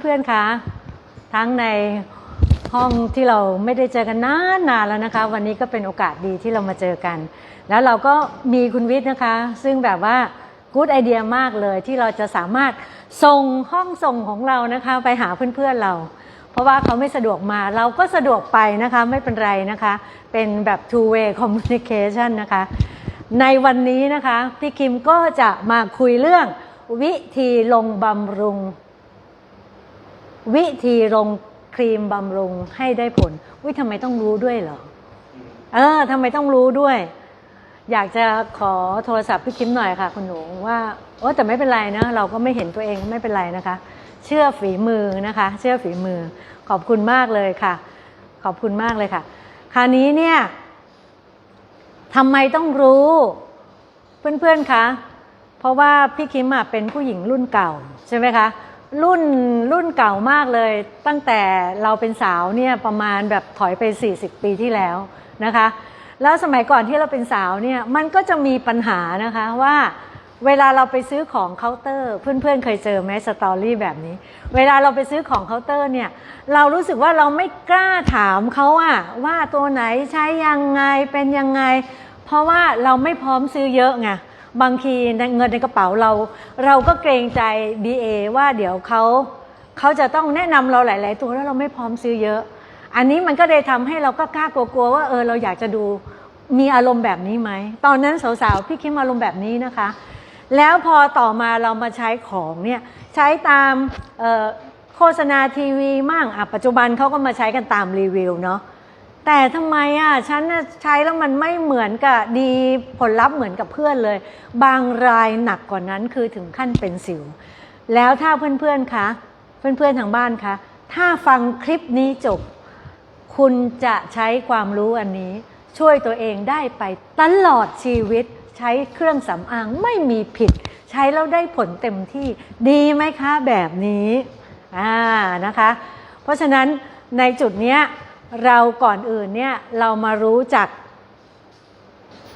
เพื่อนๆคะทั้งในห้องที่เราไม่ได้เจอกันนานนานแล้วนะคะ วันนี้ก็เป็นโอกาสดีที่เรามาเจอกัน แล้วเราก็มีคุณวิทย์นะคะ ซึ่งแบบว่ากู๊ดไอเดียมากเลยที่เราจะสามารถส่งห้องส่งของเรานะคะ ไปหาเพื่อนๆเรา เพราะว่าเขาไม่สะดวกมาเราก็สะดวกไปนะคะไม่เป็นไรนะคะ เป็นแบบ two way communication นะคะ ในวันนี้นะคะ พี่คิมก็จะมาคุยเรื่องวิธีลงบำรุง วิธีลงครีมบำรุงให้ได้ผลวิทำไมต้องรู้ด้วยเหรอ เออทำไมต้องรู้ด้วย อยากจะขอโทรศัพท์พี่คิมหน่อยค่ะ คุณหนูว่าโอ้แต่ไม่เป็นไรนะ เราก็ไม่เห็นตัวเองไม่เป็นไรนะคะ เชื่อฝีมือนะคะ เชื่อฝีมือ ขอบคุณมากเลยค่ะ ขอบคุณมากเลยค่ะ คราวนี้เนี่ยทำไมต้องรู้ เพื่อนๆคะเพราะว่าพี่คิมเป็นผู้หญิงรุ่นเก่าใช่ไหมคะ รุ่นรุ่นเก่ามากเลย ตั้งแต่เราเป็นสาวเนี่ยประมาณแบบถอยไป 40 ปีที่แล้วนะคะ แล้วสมัยก่อนที่เราเป็นสาวเนี่ยมันก็จะมีปัญหานะคะว่าเวลาเราไปซื้อของเคาน์เตอร์ เพื่อนๆ เคยเจอไหมสตอรี่แบบนี้ เวลาเราไปซื้อของเคาน์เตอร์เนี่ยเรารู้สึกว่าเราไม่กล้าถามเขาอะว่าตัวไหนใช้ยังไงเป็นยังไง เพราะว่าเราไม่พร้อมซื้อเยอะไง บางทีเงินในกระเป๋าเรา เราก็เกรงใจ BA ว่าเดี๋ยวเขาเขาจะต้องแนะนำเราหลาย ๆ ตัวแล้วเราไม่พร้อมซื้อเยอะ อันนี้มันก็เลยทำให้เราก็กล้ากลัวๆว่าเออเราอยากจะดูมีอารมณ์แบบนี้ไหม ตอนนั้นสาวๆพี่คิมอารมณ์แบบนี้นะคะ แล้วพอต่อมาเรามาใช้ของเนี่ยใช้ตามโฆษณาทีวีมั่งอะปัจจุบันเขาก็มาใช้กันตามรีวิวเนาะ แต่ทำไมอะฉันใช้แล้วมันไม่เหมือนกับดีผลลัพธ์เหมือนกับเพื่อนเลย บางรายหนักกว่านั้นคือถึงขั้นเป็นสิว แล้วถ้าเพื่อนๆคะเพื่อนๆทางบ้านคะถ้าฟังคลิปนี้จบ คุณจะใช้ความรู้อันนี้ ช่วยตัวเองได้ไปตลอดชีวิต ใช้เครื่องสำอางไม่มีผิด ใช้แล้วได้ผลเต็มที่ดีไหมคะแบบนี้อ่านะคะ เพราะฉะนั้นในจุดเนี้ย เราก่อนอื่นเนี่ยเรามารู้จัก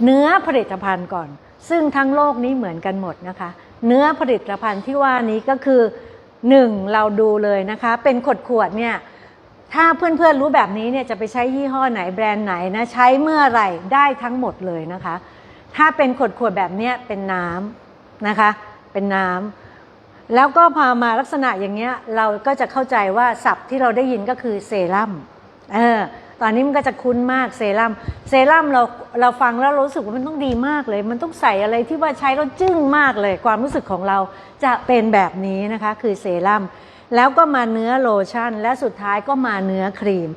เนื้อผลิตภัณฑ์ก่อน ซึ่งทั้งโลกนี้เหมือนกันหมดนะคะ เนื้อผลิตภัณฑ์ที่ว่านี้ก็คือหนึ่งเราดูเลยนะคะ เป็นขวดขวดเนี่ยถ้าเพื่อนๆรู้แบบนี้เนี่ยจะไปใช้ยี่ห้อไหนแบรนด์ไหนนะใช้เมื่อไหร่ได้ทั้งหมดเลยนะคะ ถ้าเป็นขวดๆแบบเนี้ยเป็นน้ำนะคะ เป็นน้ำแล้วก็พอมาลักษณะอย่างเงี้ยเราก็จะเข้าใจว่าศัพท์ที่เราได้ยินก็คือเซรั่ม เออตอนนี้มันก็จะคุ้นมากเซรั่มเซรั่มเราเราฟังแล้วรารู้สึกว่ามันต้องดีมากเลย มันต้องใส่อะไรที่ว่าใช้แล้วจึ้งมากเลย ความรู้สึกของเราจะเป็นแบบนี้นะคะคือเซรั่มแล้วก็มาเนื้อโลชั่น และสุดท้ายก็มาเนื้อครีม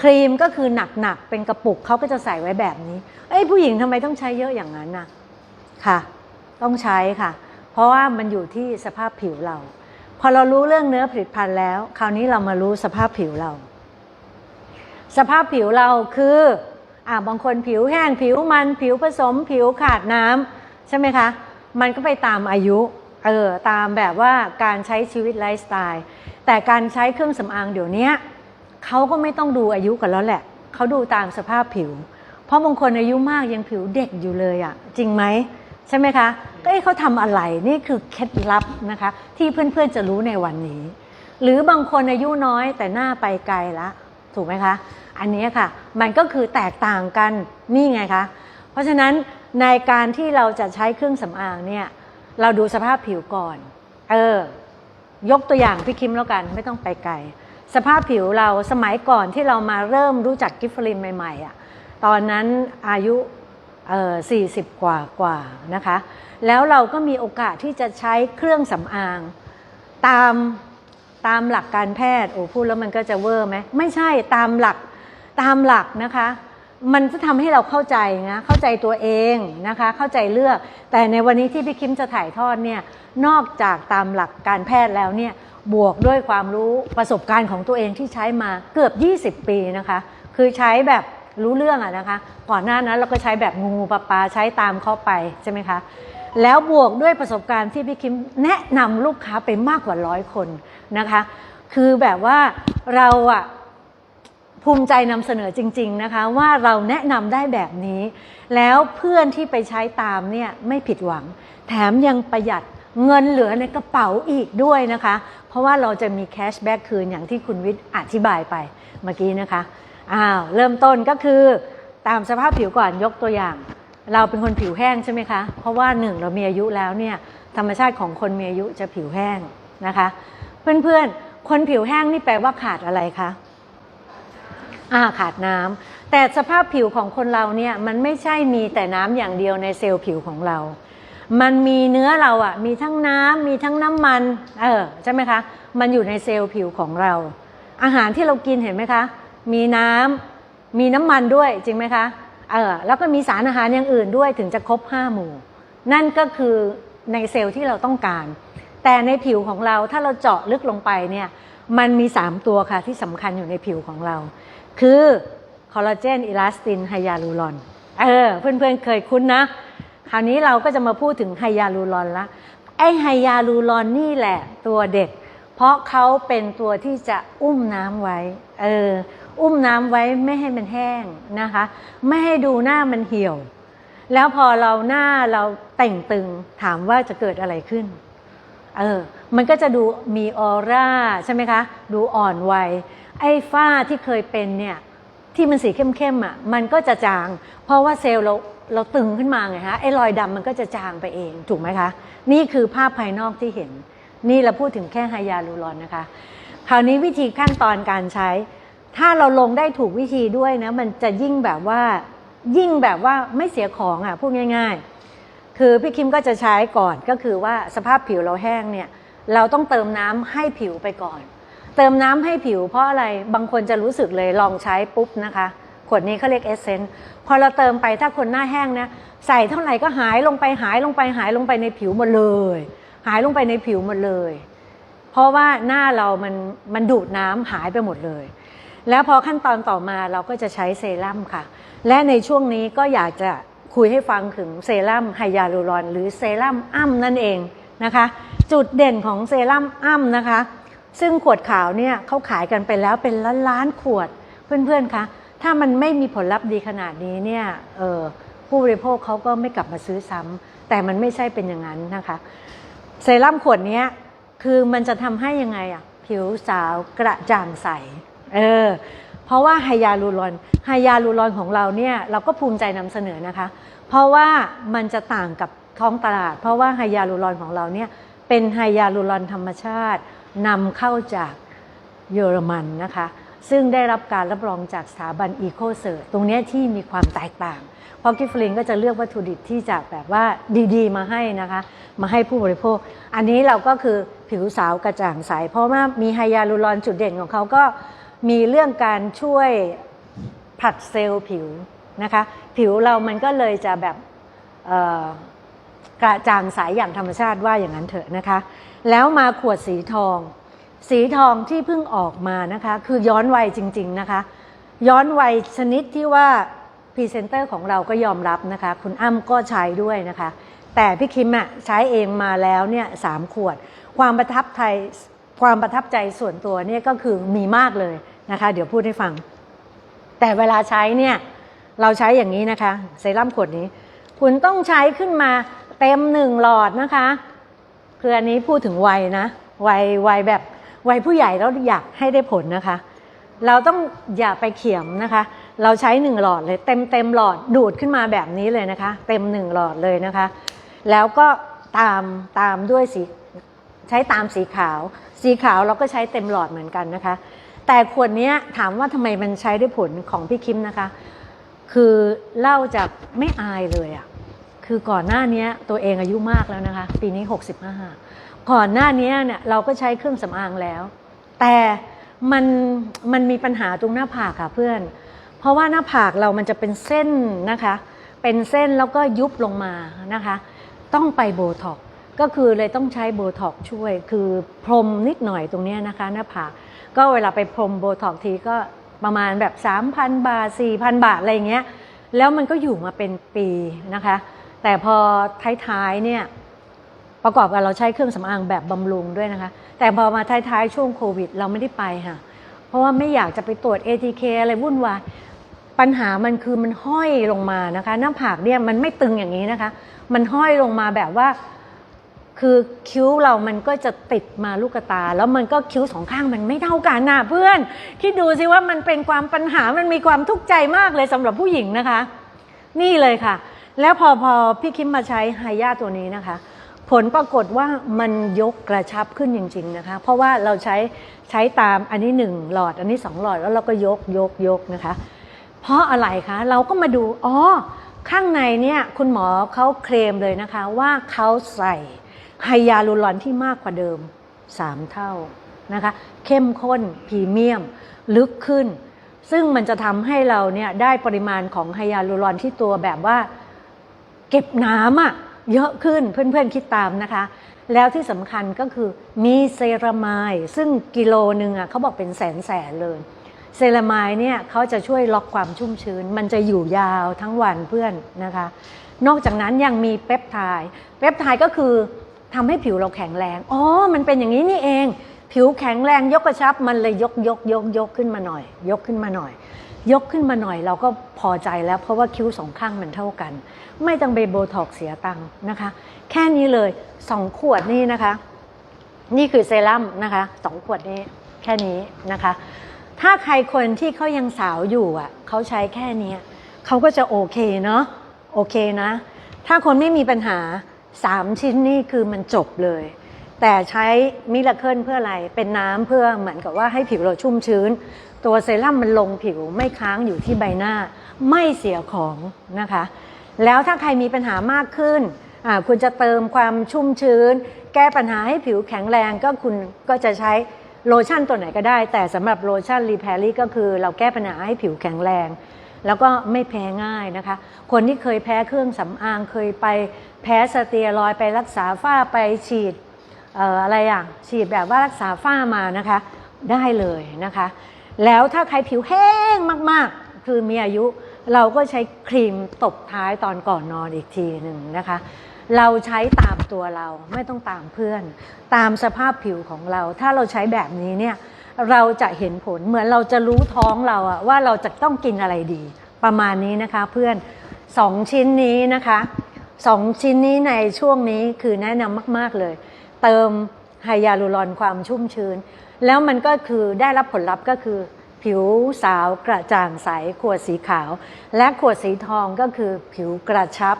ครีมก็คือหนักๆเป็นกระปุกเขาก็จะใส่ไว้แบบนี้ เอ้ยผู้หญิงทำไมต้องใช้เยอะอย่างนั้นน่ะค่ะ ต้องใช้ค่ะ เพราะว่ามันอยู่ที่สภาพผิวเรา พอเรารู้เรื่องเนื้อผลิตภัณฑ์แล้ว คราวนี้เรามารู้สภาพผิวเรา สภาพผิวเราคืออ่าบางคนผิวแห้งผิวมันผิวผสมผิวขาดน้ำใช่ไหมคะ มันก็ไปตามอายุเออตามแบบว่าการใช้ชีวิตไลฟ์สไตล์ แต่การใช้เครื่องสำอางเดี๋ยวนี้เขาก็ไม่ต้องดูอายุกันแล้วแหละเขาดูตามสภาพผิว เพราะบางคนอายุมากยังผิวเด็กอยู่เลยอะ่ะ จริงไหมใช่ไหมคะ ก็เอ้เขาทำอะไรนี่คือเคล็ดลับนะคะ ที่เพื่อนๆจะรู้ในวันนี้ หรือบางคนอายุน้อยแต่หน้าไปไกลละ ถูกไหมคะ อันนี้ค่ะ มันก็คือแตกต่างกันนี่ไงคะ เพราะฉะนั้นในการที่เราจะใช้เครื่องสำอางเนี่ย เราดูสภาพผิวก่อน เออ ยกตัวอย่างพี่คิมแล้วกันไม่ต้องไปไกล สภาพผิวเราสมัยก่อนที่เรามาเริ่มรู้จักกิฟฟลินใหม่ๆอะ่ะ ตอนนั้นอายุเอ่อ40กว่ากว่านะคะ แล้วเราก็มีโอกาสที่จะใช้เครื่องสำอางตาม ตามหลักการแพทย์โอ้พูดแล้วมันก็จะเวอร์ไหมไม่ใช่ตามหลักตามหลักนะคะ มันจะทำให้เราเข้าใจนะเข้าใจตัวเองนะคะ เข้าใจเลือก แต่ในวันนี้ที่พี่คิมจะถ่ายทอดเนี่ยนอกจากตามหลักการแพทย์แล้วเนี่ยบวกด้วยความรู้ประสบการณ์ของตัวเองที่ใช้มาเกือบ 20 ปีนะคะ คือใช้แบบรู้เรื่องอะนะคะ ก่อนหน้านั้นเราก็ใช้แบบงูปลาปลาใช้ตามเข้าไปใช่ไหมคะแล้วบวกด้วยประสบการณ์ที่พี่คิมแนะนำลูกค้าไปมากกว่าร้อยคน นะคะ คือแบบว่าเราอะภูมิใจนำเสนอจริง ๆนะคะ ว่าเราแนะนำได้แบบนี้ แล้วเพื่อนที่ไปใช้ตามเนี่ยไม่ผิดหวัง แถมยังประหยัดเงินเหลือในกระเป๋าอีกด้วยนะคะ เพราะว่าเราจะมีแคชแบ็กคืนอย่างที่คุณวิทย์อธิบายไปเมื่อกี้นะคะอ้าวเริ่มต้นก็คือตามสภาพผิวก่อนยกตัวอย่าง เราเป็นคนผิวแห้งใช่ไหมคะ เพราะว่าหนึ่งเรามีอายุแล้วเนี่ยธรรมชาติของคนมีอายุจะผิวแห้งนะคะ เพื่อนๆ คนผิวแห้งนี่แปลว่าขาดอะไรคะอ่าขาดน้ำแต่สภาพผิวของคนเราเนี่ยมันไม่ใช่มีแต่น้ำอย่างเดียวในเซลล์ผิวของเรา มันมีเนื้อเราอะมีทั้งน้ำมีทั้งน้ำมัน เออใช่ไหมคะ มันอยู่ในเซลล์ผิวของเรา อาหารที่เรากินเห็นไหมคะ มีน้ำมีน้ำมันด้วยจริงไหมคะ เออแล้วก็มีสารอาหารอย่างอื่นด้วยถึงจะครบห้าหมู่ นั่นก็คือในเซลล์ที่เราต้องการ แต่ในผิวของเราถ้าเราเจาะลึกลงไปเนี่ยมันมี 3 ตัวค่ะที่สำคัญอยู่ในผิวของเรา คือคอลลาเจนอิลาสตินไฮยาลูรอนเออเพื่อนๆเคยคุ้นนะ คราวนี้เราก็จะมาพูดถึงไฮยาลูรอนละไอไฮยาลูรอนนี่แหละตัวเด็ดเพราะเขาเป็นตัวที่จะอุ้มน้ำไว้เอออุ้มน้ำไว้ไม่ให้มันแห้งนะคะ ไม่ให้ดูหน้ามันเหี่ยว แล้วพอเราหน้าเราแต่งตึงถามว่าจะเกิดอะไรขึ้น เออ มันก็จะดูมีออร่าใช่ไหมคะ ดูอ่อนวัย ไอ้ฝ้าที่เคยเป็นเนี่ยที่มันสีเข้มๆอะมันก็จะจาง เพราะว่าเซลล์เราเราตึงขึ้นมาไงฮะไอ้รอยดำมันก็จะจางไปเองถูกไหมคะ นี่คือภาพภายนอกที่เห็น นี่เราพูดถึงแค่ไฮยาลูรอนนะคะ คราวนี้วิธีขั้นตอนการใช้ ถ้าเราลงได้ถูกวิธีด้วยนะมันจะยิ่งแบบว่ายิ่งแบบว่าไม่เสียของอะพูดง่าย ๆ คือพี่คิมก็จะใช้ก่อนก็คือว่าสภาพผิวเราแห้งเนี่ยเราต้องเติมน้ำให้ผิวไปก่อน เติมน้ำให้ผิวเพราะอะไรบางคนจะรู้สึกเลยลองใช้ปุ๊บนะคะขวดนี้เขาเรียกเอเซนต์พอเราเติมไปถ้าคนหน้าแห้งนะใส่เท่าไหร่ก็หายลงไปหายลงไปหายลงไปในผิวหมดเลย หายลงไปในผิวหมดเลย เพราะว่าหน้าเรามันมันดูดน้ำหายไปหมดเลย แล้วพอขั้นตอนต่อมาเราก็จะใช้เซรั่มค่ะ และในช่วงนี้ก็อยากจะ คุยให้ฟังถึงเซรั่มไฮยาลูรอน หรือเซรั่มอ้ำนั่นเองนะคะ จุดเด่นของเซรั่มอ้ำนะคะ ซึ่งขวดขาวเนี่ยเขาขายกันไปแล้วเป็นล้านล้านๆขวดเพื่อนๆคะถ้ามันไม่มีผลลัพธ์ดีขนาดนี้เนี่ยเออผู้บริโภคเขาก็ไม่กลับมาซื้อซ้ำแต่มันไม่ใช่เป็นอย่างนั้นนะคะเซรั่มขวดนี้คือมันจะทำให้ยังไงอะผิวสาวกระจ่างใส เออ เพราะว่าไฮยาลูรอนไฮยาลูรอนของเราเนี่ยเราก็ภูมิใจนำเสนอนะคะ เพราะว่ามันจะต่างกับท้องตลาด เพราะว่าไฮยาลูรอนของเราเนี่ยเป็นไฮยาลูรอนธรรมชาตินำเข้าจากเยอรมันนะคะ ซึ่งได้รับการรับรองจากสถาบันอีโคเซอร์ตรงนี้ที่มีความแตกต่างเพราะกิฟฟลินก็จะเลือกวัตถุดิบที่จะแบบว่าดีๆ มาให้นะคะ มาให้ผู้บริโภค อันนี้เราก็คือผิวสาวกระจ่างใสเพราะว่ามีไฮยาลูรอนจุดเด่นของเขาก็ มีเรื่องการช่วยผลัดเซลล์ผิวนะคะ ผิวเรามันก็เลยจะแบบกระจ่างใสอย่างธรรมชาติว่าอย่างนั้นเถอะนะคะ แล้วมาขวดสีทอง สีทองที่เพิ่งออกมานะคะ คือย้อนวัยจริง ๆนะคะ ย้อนวัยชนิดที่ว่าพรีเซนเตอร์ของเราก็ยอมรับนะคะ คุณอ้ำก็ใช้ด้วยนะคะ แต่พี่คิมอะใช้เองมาแล้วเนี่ยสามขวด ความประทับใจความประทับใจส่วนตัวเนี่ยก็คือมีมากเลย นะคะ เดี๋ยวพูดให้ฟัง แต่เวลาใช้เนี่ยเราใช้อย่างนี้นะคะเซรั่มขวดนี้ คุณต้องใช้ขึ้นมาเต็มหนึ่งหลอดนะคะคืออันนี้พูดถึงวัยนะวัยวัยแบบวัยผู้ใหญ่แล้วอยากให้ได้ผลนะคะ เราต้องอย่าไปเขียมนะคะ เราใช้หนึ่งหลอดเลยเต็มเต็มหลอดดูดขึ้นมาแบบนี้เลยนะคะ เต็มหนึ่งหลอดเลยนะคะ แล้วก็ตามตามด้วยสีใช้ตามสีขาว สีขาวเราก็ใช้เต็มหลอดเหมือนกันนะคะ แต่ขวดนี้ถามว่าทำไมมันใช้ได้ผลของพี่คิมนะคะ คือเล่าจากไม่อายเลยอะ่ะคือก่อนหน้านี้ตัวเองอายุมากแล้วนะคะ ปีนี้ 65 ก่อนหน้านี้เนี่ยเราก็ใช้เครื่องสำอางแล้ว แต่มันมันมีปัญหาตรงหน้าผากค่ะเพื่อน เพราะว่าหน้าผากเรามันจะเป็นเส้นนะคะ เป็นเส้นแล้วก็ยุบลงมานะคะ ต้องไปโบท็อก ก็คือเลยต้องใช้โบท็อกช่วย คือพรมนิดหน่อยตรงนี้นะคะหน้าผากก็เวลาไปพรมโบท็อกทีก็ประมาณแบบ 3,000 บาท 4,000 บาทอะไรเงี้ยแล้วมันก็อยู่มาเป็นปีนะคะ แต่พอท้ายๆเนี่ยประกอบกับเราใช้เครื่องสำอางแบบบำรุงด้วยนะคะ แต่พอมาท้ายๆช่วงโควิด เราไม่ได้ไปค่ะ เพราะว่าไม่อยากจะไปตรวจ ATK อะไรวุ่นวายปัญหามันคือมันห้อยลงมานะคะ หน้าผากเนี่ยมันไม่ตึงอย่างนี้นะคะ มันห้อยลงมาแบบว่า คือคิ้วเรามันก็จะติดมาลูกตา แล้วมันก็คิ้วสองข้างมันไม่เท่ากันนะเพื่อนคิดดูสิว่ามันเป็นความปัญหามันมีความทุกข์ใจมากเลยสำหรับผู้หญิงนะคะ นี่เลยค่ะ แล้วพอพอพี่คิมมาใช้ไฮยาตัวนี้นะคะ ผลปรากฏว่ามันยกกระชับขึ้นจริง ๆนะคะ เพราะว่าเราใช้ใช้ตามอันนี้หนึ่งหลอดอันนี้สองหลอดแล้วเราก็ยกยกยกนะคะ เพราะอะไรคะเราก็มาดูอ๋อข้างในเนี่ยคุณหมอเขาเคลมเลยนะคะว่าเขาใส่ ไฮยาลูรอนที่มากกว่าเดิม 3 เท่านะคะเข้มข้นพรีเมียม ลึกขึ้น ซึ่งมันจะทำให้เราเนี่ยได้ปริมาณของไฮยาลูรอนที่ตัวแบบว่า เก็บน้ำอะเยอะขึ้นเพื่อนๆคิดตามนะคะ แล้วที่สำคัญก็คือมีเซรามายซึ่งกิโลหนึ่งอะเขาบอกเป็นแสนแสนเลยเซรามายเนี่ยเขาจะช่วยล็อกความชุ่มชื้น มันจะอยู่ยาวทั้งวันเพื่อนนะคะ นอกจากนั้นยังมีเปปไทด์เปปไทด์ก็คือ ทำให้ผิวเราแข็งแรง อ๋อ มันเป็นอย่างนี้นี่เอง ผิวแข็งแรงยกกระชับ มันเลยยกยกยกยกขึ้นมาหน่อย ยกขึ้นมาหน่อย ยกขึ้นมาหน่อยเราก็พอใจแล้ว เพราะว่าคิ้วสองข้างมันเท่ากัน ไม่ต้องไปโบท็อกเสียตังค์นะคะ แค่นี้เลยสองขวดนี่นะคะ นี่คือเซรั่มนะคะสองขวดนี้แค่นี้นะคะ ถ้าใครคนที่เขายังสาวอยู่อะเขาใช้แค่นี้เขาก็จะโอเคเนาะโอเคนะ ถ้าคนไม่มีปัญหา 3ชิ้นนี่คือมันจบเลย แต่ใช้มิลเคิลเพื่ออะไรเป็นน้ำเพื่อเหมือนกับว่าให้ผิวเราชุ่มชื้น ตัวเซรั่มมันลงผิวไม่ค้างอยู่ที่ใบหน้า ไม่เสียของนะคะ แล้วถ้าใครมีปัญหามากขึ้นคุณจะเติมความชุ่มชื้น แก้ปัญหาให้ผิวแข็งแรงก็คุณก็จะใช้โลชั่นตัวไหนก็ได้ แต่สำหรับโลชั่นรีแพรี่ก็คือเราแก้ปัญหาให้ผิวแข็งแรง แล้วก็ไม่แพ้ง่ายนะคะ คนที่เคยแพ้เครื่องสำอางเคยไป แพ้สเตียรอยไปรักษาฝ้าไปฉีดอออะไรอะฉีดแบบว่ารักษาฝ้ามานะคะได้เลยนะคะ แล้วถ้าใครผิวแห้งมากๆ คือมีอายุเราก็ใช้ครีมตบท้ายตอนก่อนนอนอีกทีหนึ่งนะคะ เราใช้ตามตัวเราไม่ต้องตามเพื่อน ตามสภาพผิวของเรา ถ้าเราใช้แบบนี้เนี่ยเราจะเห็นผลเหมือนเราจะรู้ท้องเราอะว่าเราจะต้องกินอะไรดี ประมาณนี้นะคะเพื่อนสองชิ้นนี้นะคะ สองชิ้นนี้ในช่วงนี้คือแนะนำมาก ๆ เลย เติมไฮยาลูรอนความชุ่มชื้น แล้วมันก็คือได้รับผลลัพธ์ก็คือ ผิวสาวกระจ่างใสขวดสีขาว และขวดสีทองก็คือผิวกระชับ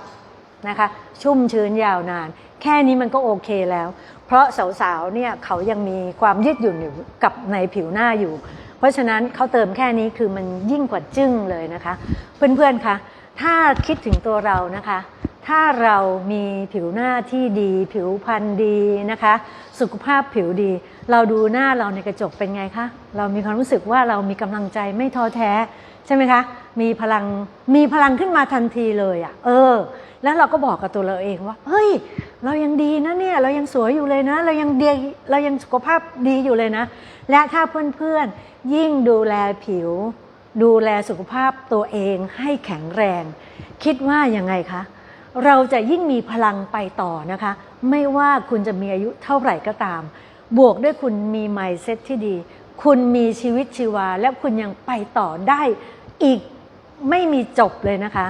นะคะ ชุ่มชื้นยาวนาน แค่นี้มันก็โอเคแล้ว เพราะสาวๆเนี่ยเขายังมีความยืดหยุ่นอยู่กับในผิวหน้าอยู่ เพราะฉะนั้นเขาเติมแค่นี้คือมันยิ่งกว่าจึ้งเลยนะคะ เพื่อนๆคะถ้าคิดถึงตัวเรานะคะ ถ้าเรามีผิวหน้าที่ดี ผิวพรรณดีนะคะ สุขภาพผิวดี เราดูหน้าเราในกระจกเป็นไงคะเรามีความรู้สึกว่าเรามีกำลังใจไม่ท้อแท้ใช่ไหมคะ มีพลังมีพลังขึ้นมาทันทีเลยอะ่ะ เออ แล้วเราก็บอกกับตัวเราเองว่าเฮ้ย เรายังดีนะเนี่ย เรายังสวยอยู่เลยนะ เรายังดีเรายังสุขภาพดีอยู่เลยนะ และถ้าเพื่อนๆยิ่งดูแลผิว ดูแลสุขภาพตัวเองให้แข็งแรง คิดว่ายังไงคะ เราจะยิ่งมีพลังไปต่อนะคะ ไม่ว่าคุณจะมีอายุเท่าไหร่ก็ตาม บวกด้วยคุณมี mindset ที่ดี คุณมีชีวิตชีวา และคุณยังไปต่อได้อีกไม่มีจบเลยนะคะ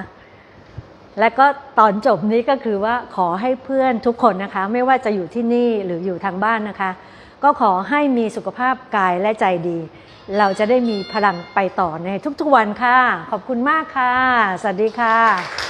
และก็ตอนจบนี้ก็คือว่าขอให้เพื่อนทุกคนนะคะ ไม่ว่าจะอยู่ที่นี่หรืออยู่ทางบ้านนะคะ ก็ขอให้มีสุขภาพกายและใจดี เราจะได้มีพลังไปต่อในทุกๆวันค่ะ ขอบคุณมากค่ะ สวัสดีค่ะ